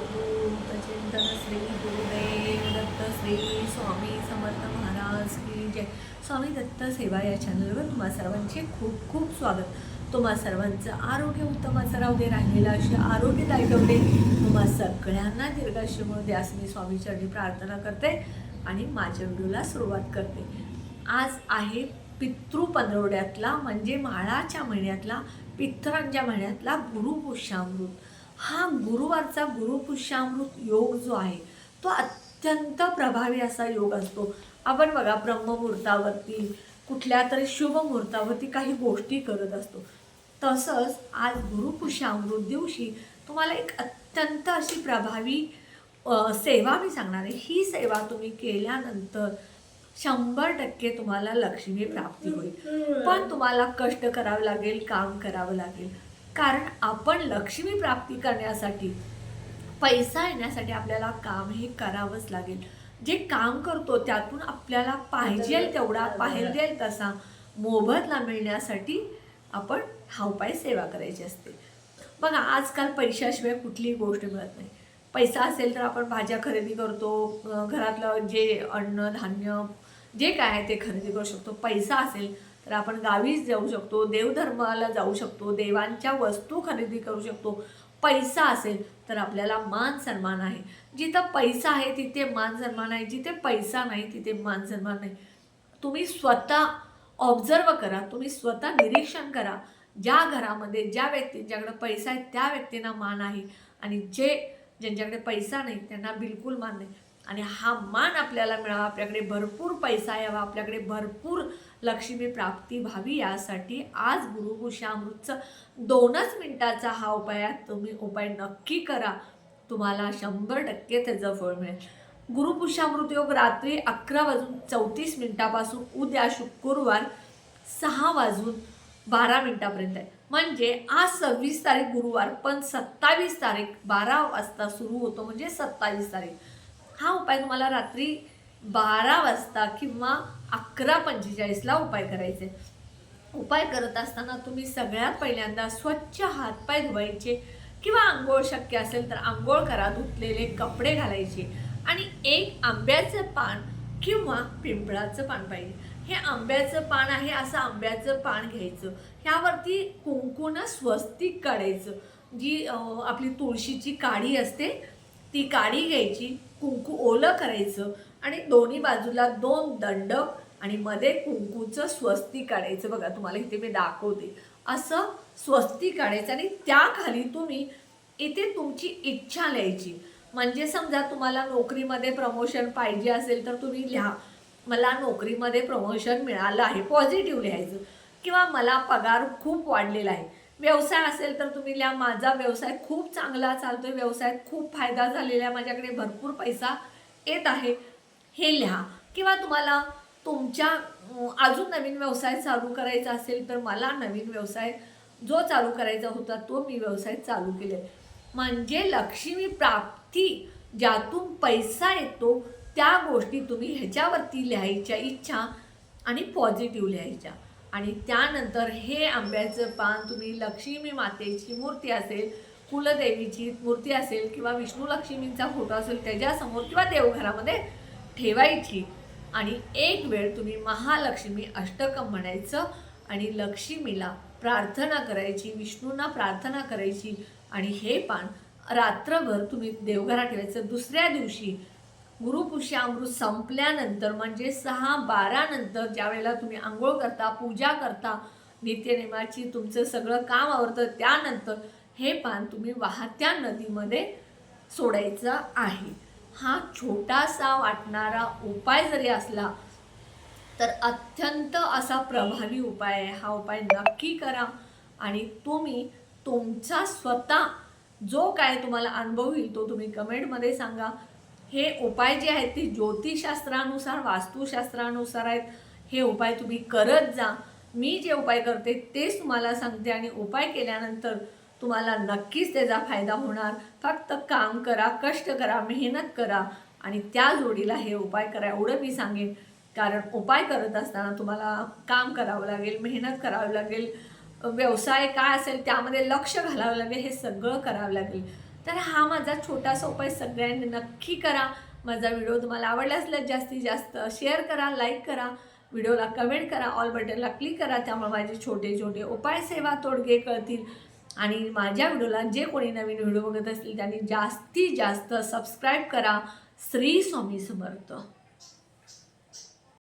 अवधूत चिंतन श्री गुरुदेव दत्त श्री स्वामी समर्थ महाराज की जय स्वामी दत्त सेवा या चॅनलवर तुम्हा सर्वांचे खूप खूप स्वागत. तुम्हा सर्वांचं आरोग्य उत्तम असं राहू दे राहिलेलं असे आरोग्यदायी राहू दे तुम्हा सगळ्यांना दीर्घाशीमुळे द्यास मी स्वामीचरणी प्रार्थना करते आणि माझ्या व्हिडिओला सुरुवात करते आज आहे पितृ पंधरवड्यातला म्हणजे माळाच्या महिन्यातला पितरांच्या महिन्यातला गुरुपुष्यामृत हा गुरुवारचा गुरुपुष्यामृत योग जो आहे तो अत्यंत प्रभावी असा योग असतो. आपण बघा ब्रह्ममुहूर्तावरती कुठल्या तरी शुभ मुहूर्तावरती काही गोष्टी करत असतो. तसंच आज गुरुपुष्यामृत दिवशी तुम्हाला एक अत्यंत अशी प्रभावी सेवा मी सांगणार आहे. ही सेवा तुम्ही केल्यानंतर शंभर टक्के तुम्हाला लक्ष्मी प्राप्ती होईल. पण तुम्हाला कष्ट करावे लागेल काम करावं लागेल. कारण आपण लक्ष्मी प्राप्ती करण्यासाठी पैसा येण्यासाठी आपल्याला काम हे करावंच लागेल. जे काम करतो त्यातून आपल्याला पाहिजे तेवढा पाहिजे तसा मोबदला मिळण्यासाठी आपण हा उपाय सेवा करायची असते. बघा आजकाल पैशाशिवाय कुठलीही गोष्ट मिळत नाही. पैसा असेल तर आपण भाज्या खरेदी करतो घरातलं जे अन्न धान्य जे काय आहे ते खरेदी करू शकतो. पैसा असेल तर आपण गावीच जाऊ शकतो देवधर्माला जाऊ शकतो देवांच्या वस्तू खरेदी करू शकतो. पैसा असेल तर आपल्याला मान सन्मान आहे. जिथं पैसा आहे तिथे मान सन्मान आहे जिथे पैसा नाही तिथे मान सन्मान नाही. तुम्ही स्वतः ऑब्झर्व करा तुम्ही स्वतः निरीक्षण करा. ज्या घरामध्ये ज्या व्यक्तींच्याकडे पैसा आहे त्या व्यक्तींना मान आहे. आणि जे ज्यांच्याकडे पैसा नाही त्यांना बिलकुल मान नाही. आणि हा मान आपल्याला मिळावा आपल्याकडे भरपूर पैसा यावा आपल्याकडे भरपूर लक्ष्मी प्राप्ती व्हावी यासाठी आज गुरुभूषामृतचं दोनच मिनिटाचा हा उपाय आहे. तुम्ही उपाय नक्की करा. तुम्हाला शंभर टक्के त्याचं फळ मिळेल. गुरुपुषामृत योग रात्री अकरा वाजून चौतीस मिनिटापासून उद्या शुक्रवार सहा वाजून बारा मिनिटापर्यंत आहे. म्हणजे आज सव्वीस तारीख गुरुवार पण सत्तावीस तारीख बारा वाजता सुरू होतो म्हणजे सत्तावीस तारीख. हा उपाय तुम्हाला रात्री बारा वाजता किंवा अकरा पंचेचाळीसला उपाय करायचे. उपाय करत असताना तुम्ही सगळ्यात पहिल्यांदा स्वच्छ हातपाय धुवायचे किंवा आंघोळ शक्य असेल तर आंघोळ करा धुतलेले कपडे घालायचे आणि एक आंब्याचं पान किंवा पिंपळाचं पान पाहिजे. हे आंब्याचं पान आहे असं आंब्याचं पान घ्यायचं. ह्यावरती कुंकूनं स्वस्तिक काढायचं. जी आपली तुळशीची काडी असते ती काडी घ्यायची. कुंकू ओलं करायचं आणि दोन्ही बाजूला दोन दंड आणि मध्ये कुंकूचं स्वस्ती काढायचं बघा तुम्हाला इथे मी दाखवते. असं स्वस्ती काढायचं आणि त्याखाली तुम्ही इथे तुमची इच्छा लिहायची. म्हणजे समजा तुम्हाला नोकरीमध्ये प्रमोशन पाहिजे असेल तर तुम्ही लिहा. मला नोकरीमध्ये प्रमोशन मिळालं आहे पॉझिटिव्ह लिहायचं. किंवा मला पगार खूप वाढलेला आहे. व्यवसाय असेल तर तुम्ही लिहा माझा व्यवसाय खूप चांगला चालतोय. व्यवसायात खूप फायदा झालेला आहे. माझ्याकडे भरपूर पैसा येत आहे. हे लिहा. किंवा तुम्हाला तुमच्या अजून नवीन व्यवसाय चालू करायचा असेल तर मला नवीन व्यवसाय जो चालू करायचा होता तो मी व्यवसाय चालू केले म्हणजे लक्ष्मी प्राप्ती ज्यातून पैसा येतो त्या गोष्टी तुम्ही ह्याच्यावरती लिहायच्या इच्छा आणि पॉझिटिव्ह लिहायच्या. आणि त्यानंतर हे आंब्याचं पान तुम्ही लक्ष्मी मातेची मूर्ती असेल कुलदेवीची मूर्ती असेल किंवा विष्णू लक्ष्मींचा फोटो असेल त्याच्यासमोर किंवा देवघरामध्ये ठेवायची. आणि एक वेळ तुम्ही महालक्ष्मी अष्टकम म्हणायचं आणि लक्ष्मीला प्रार्थना करायची विष्णूंना प्रार्थना करायची आणि हे पान रात्रभर तुम्ही देवघरात ठेवायचं. दुसऱ्या दिवशी गुरुपुष्यामृत संपल्यानंतर म्हणजे सहा बारानंतर ज्यावेळेला ज्या वेळेला तुम्ही आंघोळ करता पूजा करता नित्यनेमाची तुमचं सगळं काम आवरतं त्यानंतर हे पान तुम्ही वाहत्या नदीमध्ये सोडायचं आहे. हा छोटासा वाटणारा उपाय जरी असला तर अत्यंत असा प्रभावी उपाय आहे. हा उपाय नक्की करा आणि तुम्ही तुमचा स्वतः जो काय तुम्हाला अनुभव येईल तो तुम्ही कमेंटमध्ये सांगा. हे उपाय जे आहेत ते ज्योतिषशास्त्रानुसार वास्तुशास्त्रानुसार आहेत. हे उपाय तुम्ही करत जा. मी जे उपाय करते तेच तुम्हाला सांगते आणि उपाय केल्यानंतर तुम्हाला नक्कीच त्याचा फायदा होणार. फक्त काम करा कष्ट करा मेहनत करा आणि त्या जोडीला हे उपाय करा. एवढं मी सांगेन. कारण उपाय करत असताना तुम्हाला काम करावं लागेल मेहनत करावी लागेल. व्यवसाय काय असेल त्यामध्ये लक्ष घालावं लागेल. हे सगळं करावं लागेल. तर हा माझा छोटासा उपाय सगळ्यांनी नक्की करा. माझा व्हिडिओ तुम्हाला आवडला असल्यास जास्तीत जास्त शेअर करा लाईक करा. व्हिडिओला कमेंट करा ऑल बटनला क्लिक करा. त्यामुळे माझे छोटे छोटे उपाय सेवा तोडगे कळतील. आणि माझ्या व्हिडिओला जे कोणी नवीन व्हिडिओ बघत असतील त्यांनी जास्तीत जास्त सबस्क्राईब करा. श्री स्वामी समर्थ.